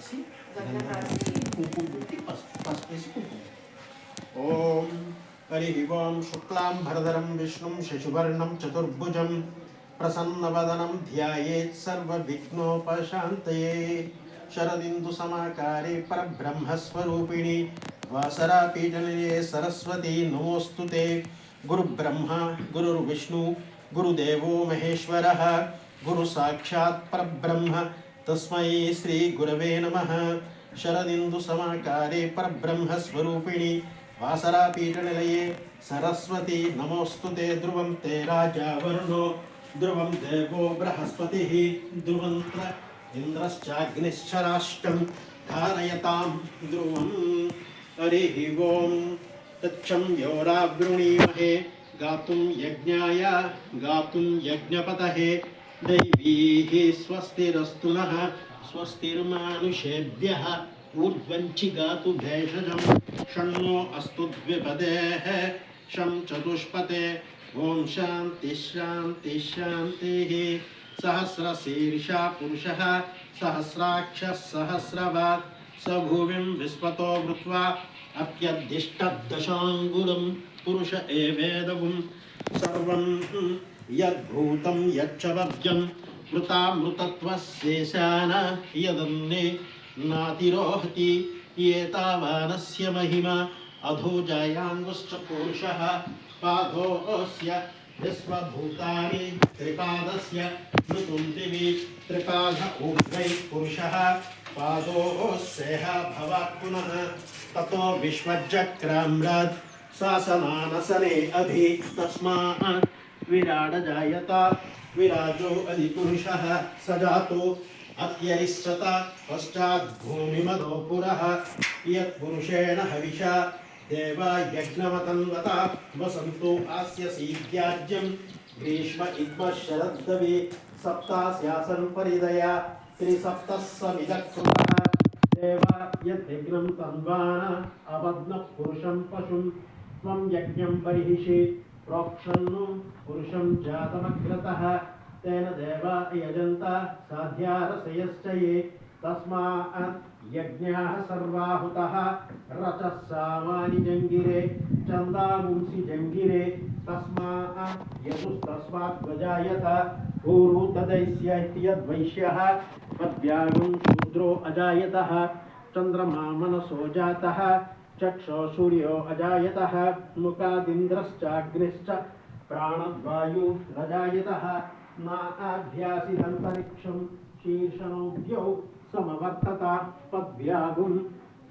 రాసి గంధం గంధం రాసి కుంకుమ పెట్టి పసుపు పసుపు వేసి కుంకుమ ఓం హరి ఓం శుక్లాం భరధరం విష్ణుం శశివర్ణం చతుర్భుజం ప్రసన్నవదనం ధ్యాయేత్ సర్వవిఘ్నోపశాంతయే శరదిందు సమాకారే పరబ్రహ్మస్వరూపిణి వాసరాపీఠనిలయే సరస్వతి నమోస్తుతే గురుబ్రహ్మ గురుర్విష్ణు గురుదేవో మహేశ్వర గురు సాక్షాత్ పరబ్రహ్మ तस्मै श्रीगुरवे नमः। शरदिन्दुसमाकारे परब्रह्मस्वरूपिणि। वासरापीठनिलये सरस्वती, नमोऽस्तु ते ध्रुवं ते राजा वरुणो। ध्रुवं देवो बृहस्पतिः। ध्रुवन्त्र इन्द्रश्चाग्निश्चराष्टं धारयतां ध्रुवं। हरिः ॐ तच्छं योरावृणीमहे। गातुं यज्ञाय। गातुं यज्ञपतये दैवीः स्वस्तिरस्तु नः। स्वस्तिर्मानुषेभ्यः ऊर्ध्वञ्चि गातु भेषजं षण्णो अस्तु द्विपदेः। शं चतुष्पते। ॐ शान्तिः शान्तिः शान्तिः। सहस्रशीर्षा पुरुषः। सहस्राक्षः सहस्रवात्। स भुविं विस्वतो भूत्वा अप्यद्दिष्टदशाङ्गुलं पुरुष एवेदगुं सर्वं यद्भूतं यच्च वर्जं मृतामृतत्वशेषान यदन्ने नातिरोहति एतावानस्य महिमा अधो जायाङ्गुश्च पुरुषः पादोऽस्य विश्वभूतानि त्रिपादस्य मृतुं दिवि त्रिपाद ऊर्ध्वै पुरुषः पुनः ततो विश्वजक्राम्रात् शासनानसने अभि तस्मात् विराड जायत विराजो अधिपुरुषः स जातो अत्यरिष्यत पश्चात् भूमिमदो पुरः, यत्पुरुषेण हविषा, देवा यज्ञमतन्वता वसन्तो आस्य सीत्याज्यं ग्रीष्म इद्म शरद्दवे, सप्तास्यासन् परिदया, त्रिसप्तः समिदकृतः देवा यद्यज्ञं तन्वान अबध्नः पुरुषं पशुं, त्वं यज्ञं बर्हिषि प्रोक्षन्नु पुरुषं जातमग्रतः, तेन देवा यजन्त साध्यारसयश्च ये तस्मात् यज्ञाः सर्वाहुतः रचः सामानि जङ्गिरे चन्दागुंसि जङ्गिरे तस्मात् यजुस्तस्मात् गजायत ऊरु तदैस्य यद्वैश्यः पद्व्यागुं शूद्रो अजायतः, चन्द्रमा मनसो जातः चक्षो सूर्यो अजायतः, मुखादिन्द्रश्चाग्निश्च प्राणद्वायु रजायतः नाभ्यासिदन्तरिक्षं शीर्षणोऽभ्यौ समवर्तत पद्भ्यागुं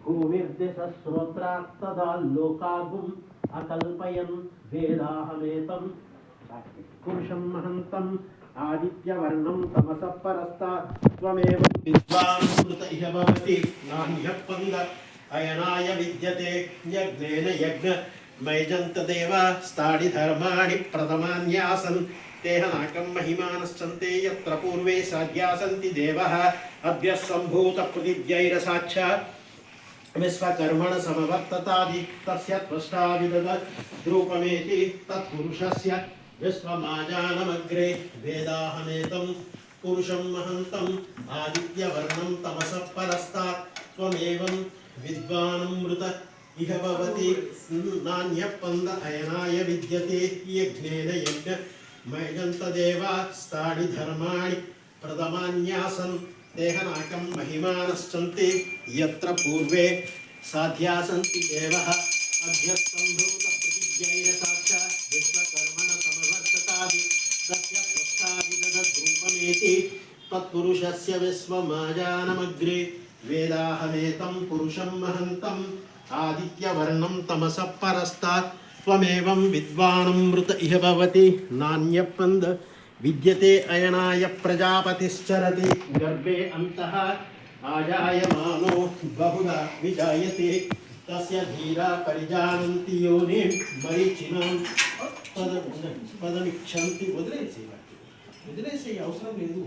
भूमिर्दिशश्रोत्रात्तदा लोकागुम् अकल्पयन् वेदाहमेतं पुरुषं महन्तम् आदित्यवर्णं तमसः परस्तात् त्वमेव इह भवति, नान्यः अयनाय विद्यते यज्ञेन यज्ञ। मैजन्तदेव स्थाडिधर्माणि प्रथमान्यासन् तेह नाकं महिमानश्चन्ते यत्र पूर्वे साध्या सन्ति देवः। अद्य सम्भूतपृथिव्यैरसाच्छ विश्वकर्मण समवर्ततादि तस्य त्वष्टा विदद्रूपमेति तत्पुरुषस्य विश्वमाजानमग्रे वेदाहमेतं पुरुषं महन्तम्, आदित्यवर्णं तमसः परस्तात्। त्वमेवं विद्वानमृत इह भवति। नान्यः पन्द अयनाय विद्यते यज्ञेन यज्ञ। मैजन्तदेवा स्थाणि धर्माणि प्रथमान्यासन् देहनाकं महिमानश्चन्ति। यत्र पूर्वे साध्या सन्ति देवः अभ्यस्तम्भूतप्रतिज्ञैरसाच्च विश्वकर्मण समवर्ततादि तस्य त्वष्टाविदधद्रूपमेति तत्पुरुषस्य विश्वमाजानमग्रे। వేదాహమేతం పురుషం మహంతం ఆదిత్యవర్ణం తమస పరస్తాత్ త్వమేవం విద్వానమృత ఇహ భవతి నాణ్యపంద విద్యతే అయనాయ ప్రజాపతిశ్చరతి గర్భే అంతః ఆజాయమానో బహుళ విజాయతే తస్య ధీరా పరిజానంతి యోని మరీచినాం పద పదమిక్షంతి వదిలేసేవాటి వదిలేసే అవసరం లేదు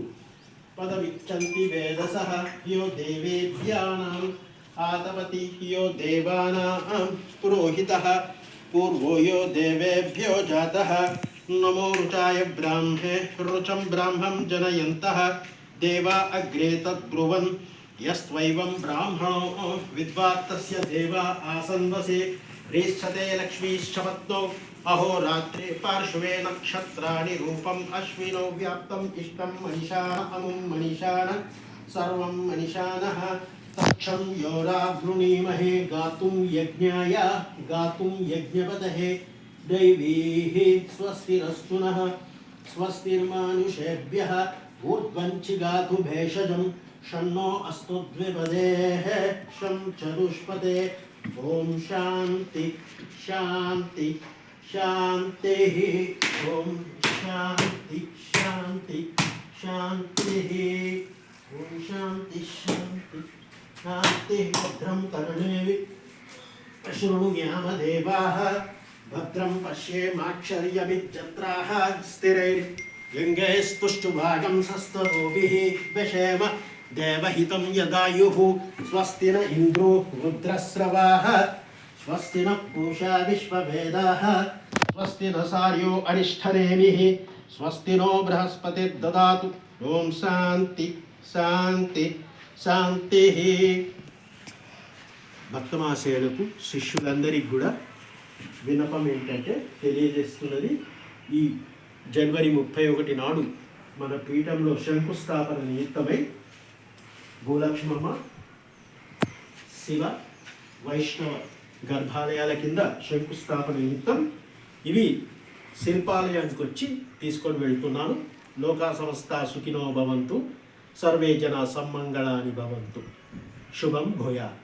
पदमिच्छन्ति वेदसः यो देवेभ्यानाम् आतपति यो देवानां पुरोहितः, पूर्वो यो देवेभ्यो जातः। नमो रुचाय ब्राह्मे, रुचं ब्राह्मं जनयन्तः। देवा अग्रे तद्ब्रुवन्, यस्त्वैवं ब्राह्मणो, विद्वात्तस्य देवा आसन्वसे। प्रेष्ठते लक्ष्मीश्च पत्नो अहोरात्रे पार्श्वे नक्षत्राणि रूपम् अश्विनो व्याप्तम् इष्टं मनिषाण, अमुं मनिषाण, सर्वं मनिषाणः। तक्षं योरावृणीमहे गातुं यज्ञाय, गातुं यज्ञपतहे दैवीः स्वस्तिरस्तु नः स्वस्तिर्मानुषेभ्यः, ऊर्ध्वञ्चि गातु भेषजं। षण्णो अस्तु द्विपदेः शं चतुष्पदे ॐ शान्ति शान्ति शान्तिः ॐ शान्ति शान्ति शान्तिः ॐ शान्ति शान्ति शान्तिः भद्रं कर्णे शृणुयामदेवाः भद्रं पश्येमाक्षर्यभिजत्राः स्थिरैर्लिङ्गैस्तुष्टुभागं सस्तरोभिः व्यशेम దేవహితం యదాయు స్వస్తి న ఇంద్రో రుద్రస్రవా స్వస్తి న పూషా విశ్వవేదా స్వస్తి న సార్యో స్వస్తి నో బృహస్పతి దదాతు ఓం శాంతి శాంతి శాంతి భక్తమాశయులకు శిష్యులందరికీ కూడా వినపం ఏంటంటే తెలియజేస్తున్నది ఈ జనవరి ముప్పై ఒకటి నాడు మన పీఠంలో శంకుస్థాపన నిమిత్తమై భూలక్ష్మమ్మ శివ వైష్ణవ గర్భాలయాల కింద శంకుస్థాపన నిమిత్తం ఇవి శిల్పాలయానికి వచ్చి తీసుకొని వెళ్తున్నాను. లోకా సంస్థ సుఖినో భవంతు సర్వే జన సమ్మంగళాని భవంతు. శుభం భూయాత్.